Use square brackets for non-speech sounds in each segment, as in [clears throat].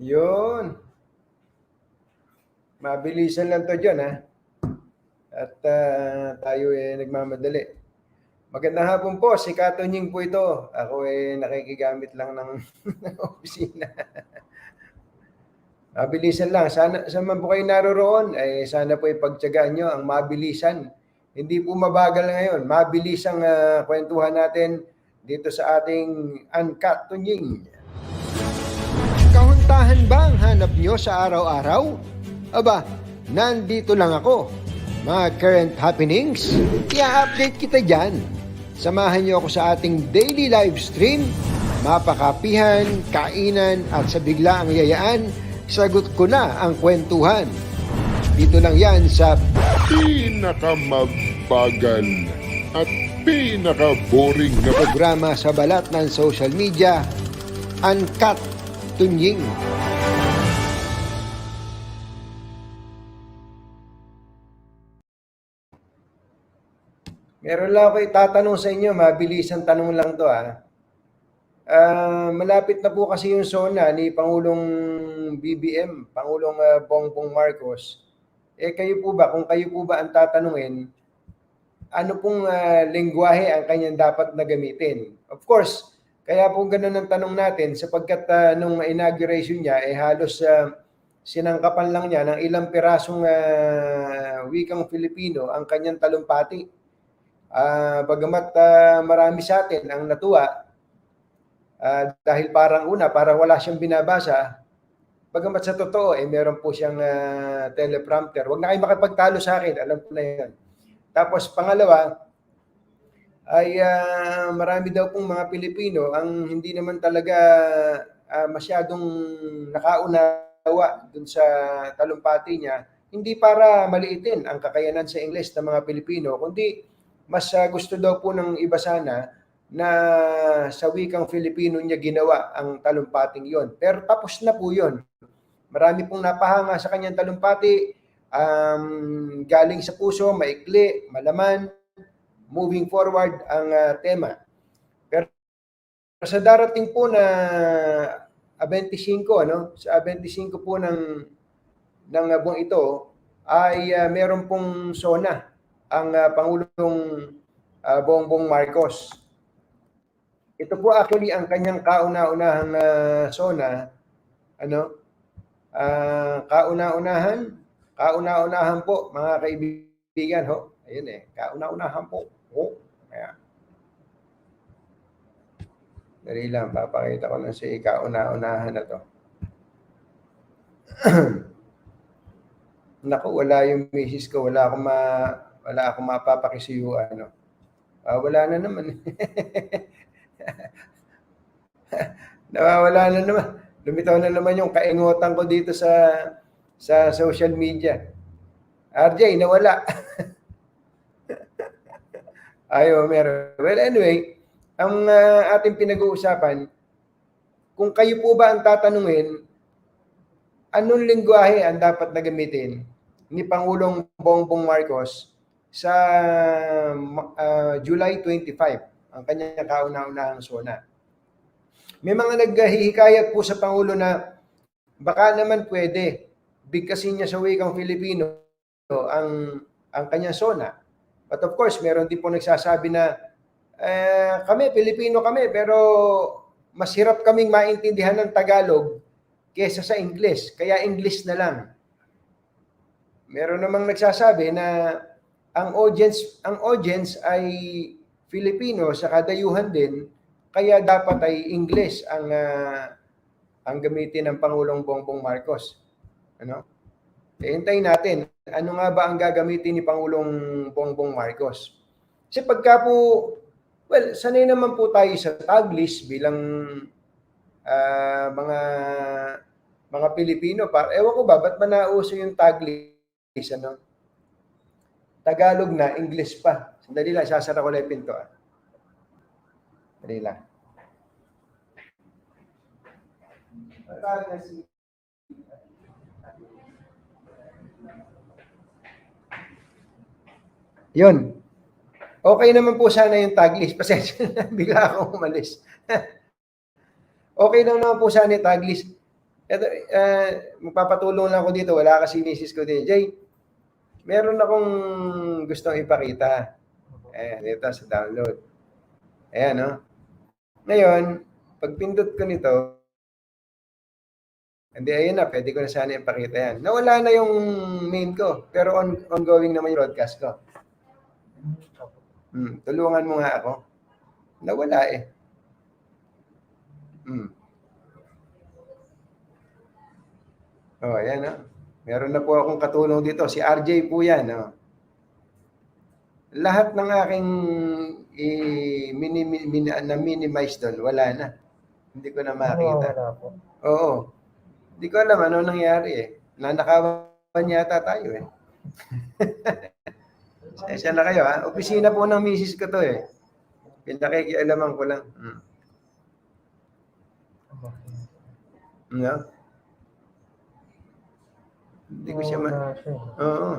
Yun. Mabilisan lang to dyan, ha? At ah, tayo eh nagmamadali. Magandang hapon po, si Kato Nying po ito. Ako eh nakikigamit lang ng, [laughs] ng opisina. Mabilisan lang. Sana, saan man po kayo naroroon, eh, sana po ipagtyagaan nyo ang mabilisan. Hindi po mabagal ngayon. Mabilis ang ah, kwentuhan natin dito sa ating Uncut Tunying. Kahuntahan ba ang hanap nyo sa araw-araw? Aba, nandito lang ako. Mga current happenings, i-update kita dyan. Samahan nyo ako sa ating daily live stream. Mapakapihan, kainan at sa bigla ang yayaan, sagot ko na ang kwentuhan. Dito lang yan sa pinakamabagal at pinaka-boring na programa sa balat ng social media, Uncut Tunying. Meron lang ako itatanong sa inyo, mabilisang tanong lang to. Ah, malapit na po kasi yung SONA ni Pangulong BBM, Pangulong ah, Bongbong Marcos. Eh kayo po ba, kung kayo po ba ang tatanungin, ano pong ah, lengguwahe ang kanyang dapat na gamitin? Of course, kaya po ganun ang tanong natin sapagkat ah, nung inauguration niya, eh halos ah, sinangkapan lang niya ng ilang pirasong ah, wikang Filipino ang kanyang talumpati. Ah, bagamat ah, marami sa atin ang natuwa ah, dahil parang una, parang wala siyang binabasa, bagamat sa totoo, eh meron po siyang ah, teleprompter. Huwag na kayo makipagtalo sa akin, alam ko na yan. Tapos pangalawa, ay ah, marami daw pong mga Pilipino ang hindi naman talaga ah, masyadong nakaunawa dun sa talumpati niya, hindi para maliitin ang kakayanan sa Ingles ng mga Pilipino, kundi mas ah, gusto daw po ng iba sana na sa wikang Filipino niya ginawa ang talumpating yon. Pero tapos na po yon. Marami pong napahanga sa kanyang talumpati, um, galing sa puso, maikli, malaman, moving forward ang ah, tema. Pero sa darating po na ah, 25, ano, sa 25 po ng ng ah, buwan ito ay ah, meron pong SONA ang ah, Pangulong ah, Bongbong Marcos. Ito po actually ang kanyang kauna-unahang ah, SONA, ano, ah, kauna-unahan, kauna-unahan po mga kaibigan, ho. Ayun eh, kauna-unahan po. Oh, kaya. Dali lang, papakita ko lang si kauna-unahan na to. [clears throat] Naku, wala yung misis ko, wala akong ma wala akong mapapakisuyo ano. Ah, wala na naman. [laughs] Nawawala na naman. Lumitaw na naman yung kaingutan ko dito sa sa social media. RJ, nawala. [laughs] Ayo, meron. Well, anyway, ang ah, ating pinag-uusapan, kung kayo po ba ang tatanungin, anong lingwahe ang dapat na gamitin ni Pangulong Bongbong Marcos sa ah, July 25, ang kanyang kauna-unahang SONA. May mga naghihikayat po sa Pangulo na baka naman pwede bigkasin niya sa wikang Filipino ang ang kanyang SONA. But of course, meron din po nagsasabi na eh, kami, Pilipino kami, pero mas hirap kaming maintindihan ng Tagalog kesa sa English. Kaya English na lang. Meron namang nagsasabi na ang audience ang audience ay Filipino sa kadayuhan din kaya dapat ay English ang ah, ang gamitin ng Pangulong Bongbong Marcos. Ano? Hintayin natin. Ano nga ba ang gagamitin ni Pangulong Bongbong Marcos? Kasi pagka po, well, sanay naman po tayo sa Taglish bilang ah, mga mga Pilipino. Pa, ewan ko ba, ba't ba nauso yung Taglish? Ano? Tagalog na, English pa. Sandali lang, sasara ko lang yung pinto. Ah. Sandali lang. Yun. Okay naman po sana yung tag list. Pasensya na, [laughs] bigla akong umalis. [laughs] okay lang naman po sana yung tag list. Ito, uh, magpapatulong lang ako dito. Wala kasi misis ko din. Jay, meron akong gustong ipakita. Ayan, dito sa download. Ayan, no? Ngayon, pag pindot ko nito, hindi, ayun na, pwede ko na sana ipakita yan. Nawala na yung main ko, pero on, ongoing naman yung broadcast ko. Hmm, tulungan mo nga ako. Nawala eh. Hmm. Oh, ayan na. Meron na po akong katulong dito. Si RJ po yan. Oh. Lahat ng aking i- mini, mini, na-minimize doon, wala na. Hindi ko na makita. Wala po. Oo. Hindi ko alam ano nangyari eh. Nanakawan yata tayo eh. [laughs] Sensya na kayo ha. Opisina po ng misis ko to eh. Pinakikialaman ko lang. Hmm. No? Hindi ko siya ma... Oo.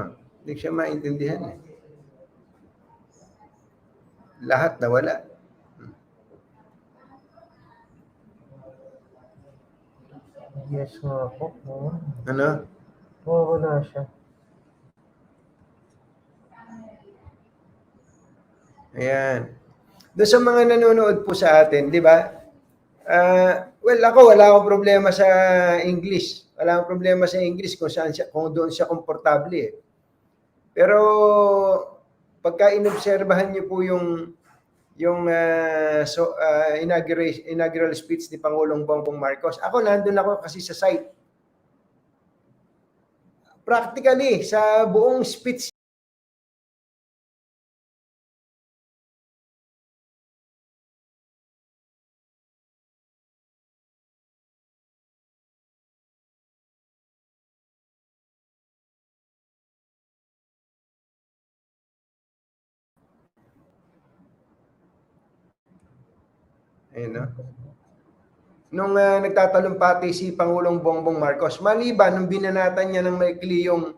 Hindi ko siya maintindihan eh. Lahat nawala. Yes nga po. Ano? Oo, wala siya. Ayan. Doon sa mga nanonood po sa atin, di ba? Ah, well, ako wala akong problema sa English. Wala akong problema sa English kung saan siya, kung doon siya komportable eh. Pero pagka inobserbahan niyo po yung yung ah, so ah, inaugural inaugural speech ni Pangulong Bongbong Marcos. Ako nandun ako kasi sa site. Practically sa buong speech Ayun, no? Nung ah, nagtatalumpati si Pangulong Bongbong Marcos, maliban nung binanatan niya ng maikli yung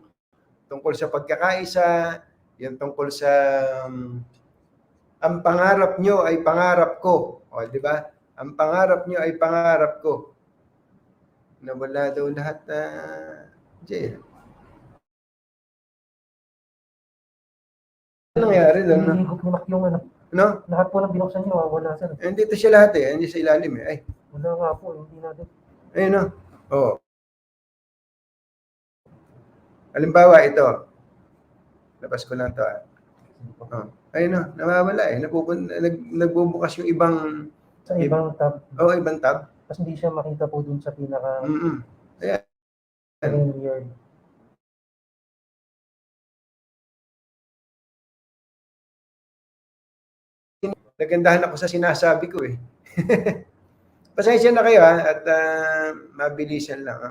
tungkol sa pagkakaisa, yung tungkol sa um, ang pangarap nyo ay pangarap ko. O, di ba? Ang pangarap nyo ay pangarap ko. Nawala daw lahat na Jay. Ano nangyari doon? Hinihigop ni Mac yung ano. No? Lahat po ng binuksan niyo, ah, wala sir. Eh, Dito siya lahat eh. Hindi sa ilalim eh. Ay, Wala nga po, hindi natin. Ayun no. Oo. Halimbawa, ito. Labas ko lang to. Ah. Oh. Ayun no. Nawawala eh. Napupun nag, nagbubukas yung ibang, Sa ibang tab, oh, ibang tab. tapos hindi siya makita po dun sa pinaka Mm-mm. weird. Nagandahan ako sa sinasabi ko eh. [laughs] Pasensya na kayo ha, at ah, mabilisan lang. Ha?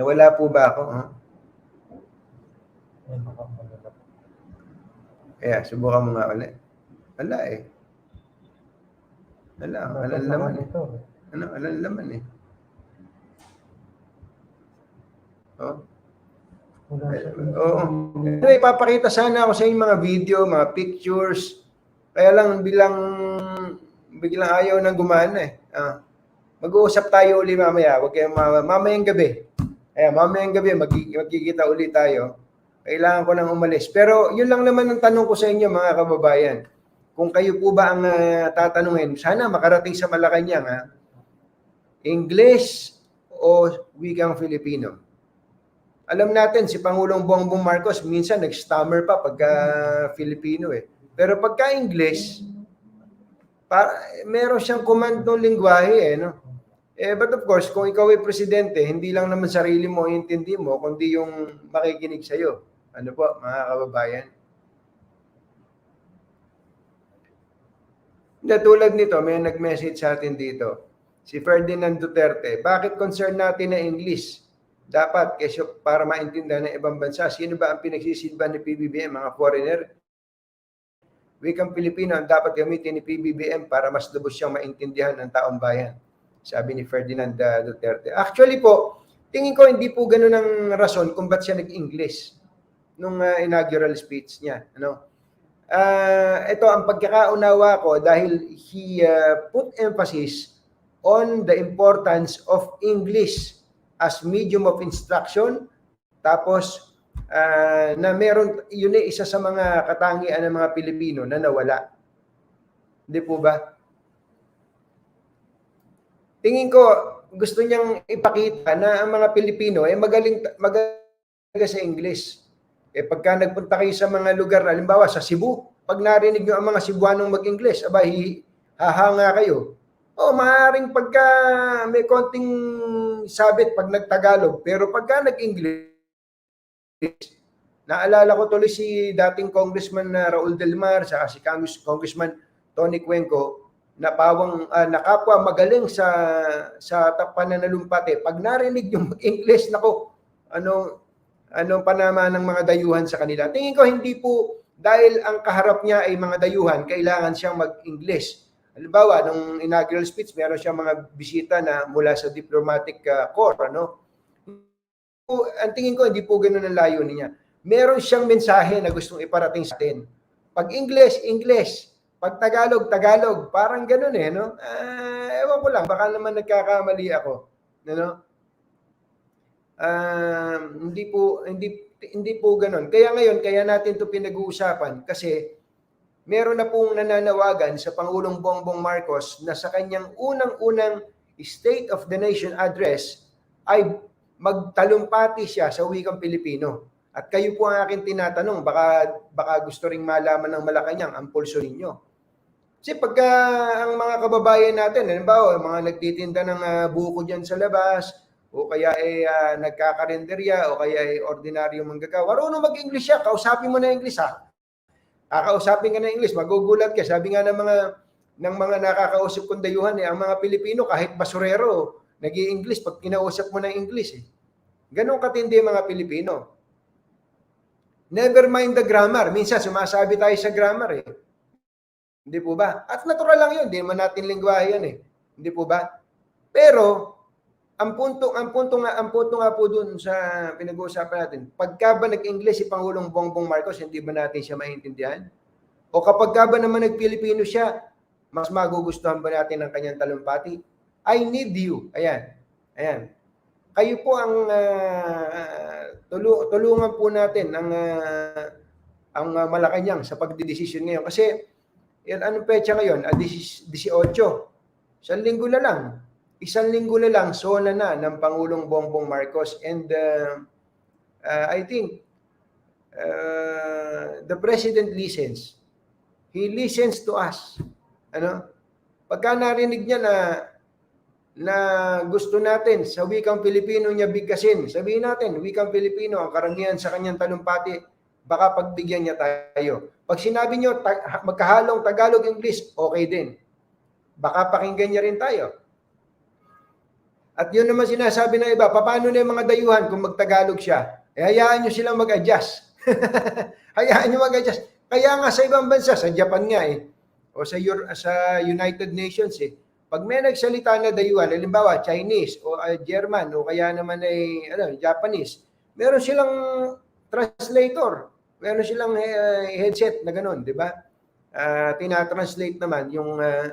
Nawala po ba ako? Ha? Kaya, subukan mo nga ulit. Wala eh. Wala, wala laman eh. Ano, wala laman eh. Oh. Oo. Ano, ipapakita sana ako sa inyo mga video, mga pictures. Kaya lang bilang biglang ayaw nang gumana eh. Ah. Mag-uusap tayo uli mamaya. Wag kayong mama, mamayang gabi. Ayan, mamayang gabi magki- magkikita uli tayo. Kailangan ko nang umalis. Pero yun lang naman ang tanong ko sa inyo mga kababayan. Kung kayo po ba ang ah, tatanungin, sana makarating sa Malacanang ha. English o wikang Filipino? alam natin si Pangulong Bongbong Marcos minsan nag-stammer pa pagka Filipino eh. Pero pagka English, para meron siyang command ng lingwahe eh, no? Eh, but of course, kung ikaw ay presidente, hindi lang naman sarili mo intindi mo, kundi yung makikinig sa'yo. Ano po, mga kababayan? Hindi, tulad nito, may nag-message sa atin dito. Si Ferdinand Duterte, bakit concern natin na English? Dapat, kasi para maintindihan ng ibang bansa, sino ba ang pinagsisilban ni PBBM, mga foreigner? Wikang Pilipino ang dapat gamitin ni PBBM para mas lubos siyang maintindihan ng taong bayan. Sabi ni Ferdinand uh, Duterte. Actually po, tingin ko hindi po ganun ang rason kung ba't siya nag-English nung uh, inaugural speech niya. Ano? Ah, ito ang pagkakaunawa ko dahil he uh, put emphasis on the importance of English as medium of instruction. Tapos, ah, na meron, yun ay isa sa mga katangian ng mga Pilipino na nawala. Hindi po ba? Tingin ko, gusto niyang ipakita na ang mga Pilipino ay magaling, magaling sa English. Eh pagka nagpunta kayo sa mga lugar, halimbawa sa Cebu, pag narinig nyo ang mga Cebuanong mag-English, aba, hahanga kayo. O, maaaring pagka may konting sabit pag nagtagalog, pero pagka nag-English, naalala ko tuloy si dating Congressman na Raul Del Mar, sa si Congress- Congressman Tony Cuenco, na pawang ah, nakapwa magaling sa sa pananalumpati. Pag narinig yung [laughs] English, nako, ano anong panama ng mga dayuhan sa kanila. Tingin ko hindi po dahil ang kaharap niya ay mga dayuhan, kailangan siyang mag-English. Halimbawa, nung inaugural speech, meron siyang mga bisita na mula sa diplomatic ah, corps, ano? Ang tingin ko, hindi po ganun ang layunin niya. Meron siyang mensahe na gustong iparating sa atin. Pag English, English. Pag Tagalog, Tagalog. Parang ganun eh, no? Ah, ewan ko lang, baka naman nagkakamali ako. Ano? Um, hindi po hindi hindi po ganoon. Kaya ngayon kaya natin 'to pinag-uusapan kasi meron na pong nananawagan sa Pangulong Bongbong Marcos na sa kanyang unang-unang State of the Nation address ay magtalumpati siya sa wikang Pilipino. At kayo po ang akin tinatanong, baka baka gusto ring malaman ng Malacanang ang pulso ninyo. Kasi pagka ang mga kababayan natin, halimbawa, mga nagtitinda ng ah, buko diyan sa labas, o kaya ay ah, nagkakarenderya, o kaya ay ordinaryong manggagawa. Marunong mag-English siya, kausapin mo na English ha. Kakausapin ka na English, magugulat ka. Sabi nga ng mga ng mga nakakausap kong dayuhan, eh, ang mga Pilipino, kahit basurero, nag english pag kinausap mo ng English. Eh. Ganon katindi mga Pilipino. Never mind the grammar. Minsan sumasabi tayo sa grammar eh. Hindi po ba? At natural lang yun. Hindi naman natin lingwahe yan eh. Hindi po ba? Pero, ang punto, ang punto nga, ang punto nga po dun sa pinag-uusapan natin, pagka ba nag-English si Pangulong Bongbong Marcos, hindi ba natin siya maintindihan? O kapag ka ba naman nag-Pilipino siya, mas magugustuhan ba natin ang kanyang talumpati? I need you. Ayan. Ayan. Kayo po ang ah, tulu- tulungan po natin ang ah, ang ah, Malacanang sa pagdidesisyon ngayon kasi yan anong petsa ngayon? Ah, 18. Isang linggo na lang. Isang linggo na lang sona na ng Pangulong Bongbong Marcos and uh, uh, I think uh, the president listens. He listens to us. Ano? Pagka narinig niya na na gusto natin sa wikang Pilipino niya bigkasin, sabihin natin, wikang Pilipino ang karangian sa kanyang talumpati, baka pagbigyan niya tayo. Pag sinabi niyo ta- magkahalong Tagalog-English, okay din. Baka pakinggan niya rin tayo. At yun naman sinasabi ng iba, paano na yung mga dayuhan kung magtagalog siya? Eh, hayaan nyo silang mag-adjust. [laughs] hayaan nyo mag-adjust. Kaya nga sa ibang bansa, sa Japan nga eh, o sa, Euro- sa United Nations eh, pag may nagsalita na dayuhan, halimbawa Chinese o uh, German o kaya naman ay ano, Japanese, meron silang translator. Meron silang eh, headset na ganun, di ba? Ah, tinatranslate naman yung ah,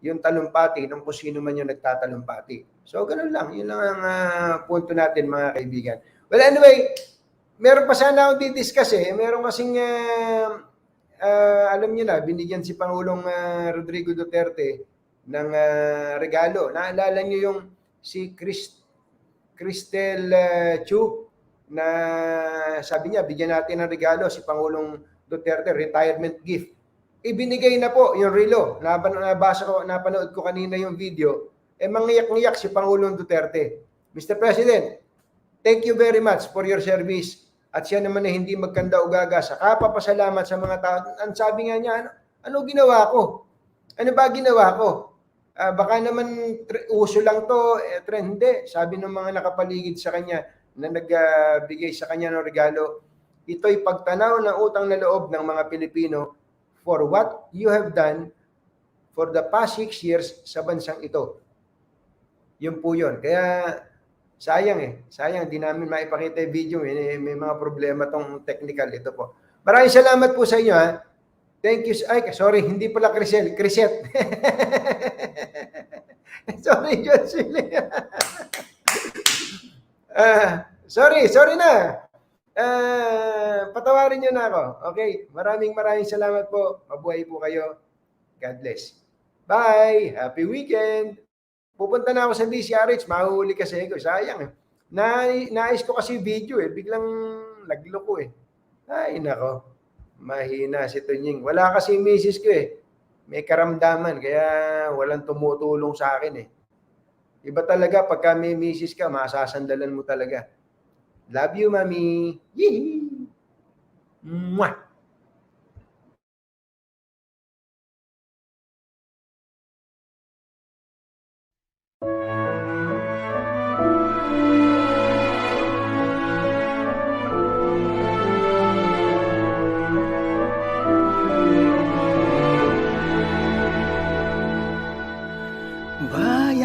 yung talumpati ng kung sino man yung nagtatalumpati. So, ganun lang. Yun lang ang ah, punto natin, mga kaibigan. Well, anyway, meron pa sana akong didiscuss eh. Meron kasing, ah, ah, alam niyo na, binigyan si Pangulong ah, Rodrigo Duterte ng ah, regalo. Naalala niyo yung si Chris, Cristel ah, Chu na sabi niya, bigyan natin ng regalo si Pangulong Duterte, retirement gift ibinigay na po yung relo. Nabasa ko, napanood ko kanina yung video. Eh, mangiyak-ngiyak si Pangulong Duterte. Mr. President, thank you very much for your service. At siya naman na hindi magkanda o gaga sa kapapasalamat sa mga tao. Ang sabi nga niya, ano, ano ginawa ko? Ano ba ginawa ko? Ah, baka naman uso lang to, eh, trend. Hindi. Sabi ng mga nakapaligid sa kanya na nagbigay sa kanya ng regalo, ito'y pagtanaw ng utang na loob ng mga Pilipino for what you have done for the past six years sa bansang ito. Yun po yun. Kaya sayang eh. Sayang, di namin maipakita yung video. May, may mga problema tong technical. Ito po. Maraming salamat po sa inyo ha. Thank you. Ay, sorry, hindi pala Crisel. Criset. [laughs] sorry, Jocelyn. [laughs] Ah, sorry, sorry na. Ah, patawarin niyo na ako. Okay, maraming maraming salamat po. Mabuhay po kayo. God bless. Bye. Happy weekend. Pupunta na ako sa DCRH. Mahuhuli kasi ako. Sayang. eh. Na, nais ko kasi video eh. Biglang nagloko eh. Ay, nako. Mahina si Tunying. Wala kasi misis ko eh. May karamdaman. Kaya walang tumutulong sa akin eh. Iba talaga pagka may misis ka, masasandalan mo talaga. Love you, mami. Yee! Mwah!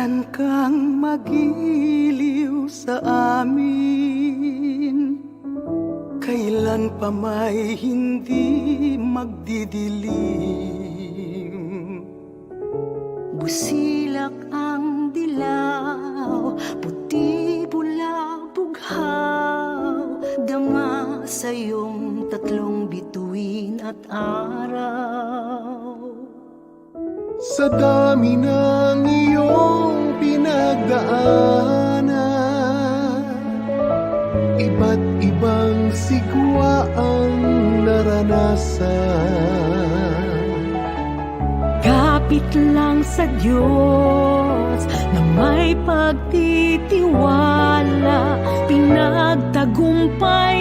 Bayan kang magiliw sa amin? Kailan pa may hindi magdidilim? Busilak ang dilaw, puti pula bughaw Dama sa iyong tatlong bituin at araw. Sa dami ng iyong pinagdaanan. Ibang sigwa ang Kapit lang sa Diyos na may pagtitiwala Pinagtagumpayan